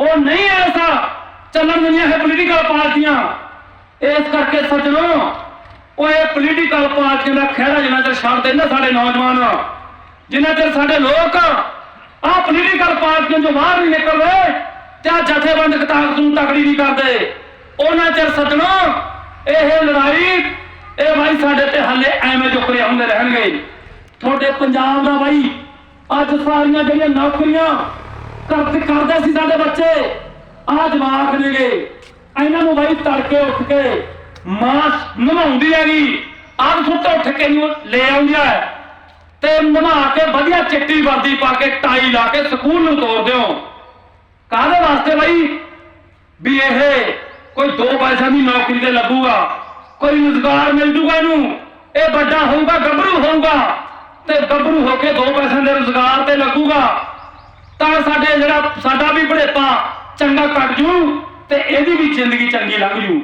ਉਹ ਨਹੀਂ ਐਸਾ। ਚੱਲਣ ਦਿੰਦੀਆਂ ਹੈ ਪੋਲੀਟੀਕਲ ਪਾਰਟੀਆਂ। ਇਸ ਕਰਕੇ ਸੱਜਣੋ, ਉਹ ਇਹ ਪੋਲੀਟੀਕਲ ਪਾਰਟੀਆਂ ਦਾ ਖਹਿੜਾ ਜਿੰਨਾ ਚਿਰ ਛੱਡਦੇ ਨਾ ਸਾਡੇ ਨੌਜਵਾਨ, ਜਿੰਨਾ ਚਿਰ ਸਾਡੇ ਲੋਕ ਆਹ ਪੋਲੀਟੀਕਲ ਪਾਰਟੀਆਂ ਤੋਂ ਬਾਹਰ ਨਹੀਂ ਨਿਕਲਦੇ ਤੇ ਆਹ ਜਥੇਬੰਦਕ ਤਾਕਤ ਨੂੰ ਤਕੜੀ ਨਹੀਂ ਕਰਦੇ। ਉਹਨਾਂ ਚਿਰ ਸੱਜਣੋ, ਇਹ ਲੜਾਈ, ਇਹ ਭਾਈ ਸਾਡੇ ਤੇ ਹੱਲੇ ਐਵੇਂ ਜੁਕਰੇ ਹੁੰਦੇ ਰਹਿਣਗੇ। ਤੁਹਾਡੇ ਪੰਜਾਬ ਦਾ ਬਾਈ, ਅੱਜ ਸਾਰੀਆਂ ਜਿਹੜੀਆਂ ਨੌਕਰੀਆਂ ਕਰਦੇ ਸੀ ਸਾਡੇ ਬੱਚੇ। ਆਹ ਜਵਾਕ ਨੇਗੇ। ਇਹਨਾਂ ਨੂੰ ਬਾਈ ਤੜਕੇ ਉੱਠ ਕੇ ਮਾਂ ਨਮਾਉਂਦੀ ਹੈਗੀ। ਆਹ ਸੁੱਤ ਉੱਠ ਕੇ ਨੂੰ ਲੈ ਆਉਂਦੀ ਹੈ। ਤੇ ਨਮਾ ਕੇ ਵਧੀਆ ਚਿੱਟੀ ਵਰਦੀ ਪਾ ਕੇ ਟਾਈ ਲਾ ਕੇ ਸਕੂਲ ਨੂੰ ਤੋਰ ਦਿਓ। ਕਾਹਦੇ ਵਾਸਤੇ ਬਾਈ? ਵੀ ਇਹ ਕੋਈ ਦੋ ਪੈਸਿਆਂ ਦੀ ਨੌਕਰੀ ਤੇ ਲੱਗੂਗਾ। ਕੋਈ ਰੁਜ਼ਗਾਰ ਮਿਲ ਜੂਗਾ ਇਹਨੂੰ। ਇਹ ਵੱਡਾ ਹੋਊਗਾ, ਗੱਭਰੂ ਹੋਊਗਾ। ਤੇ ਗੱਭਰੂ ਹੋ ਕੇ ਦੋ ਪੈਸਿਆਂ ਦੇ ਰੁਜ਼ਗਾਰ ਤੇ ਲੱਗੂਗਾ। ਤਾਂ ਸਾਡੇ ਜਿਹੜਾ ਸਾਡਾ ਵੀ ਬੜੇਪਾ ਚੰਗਾ ਕੱਟ ਜੂ ਤੇ ਇਹਦੀ ਵੀ ਜ਼ਿੰਦਗੀ ਚੰਗੀ ਲੰਘ ਜੂ।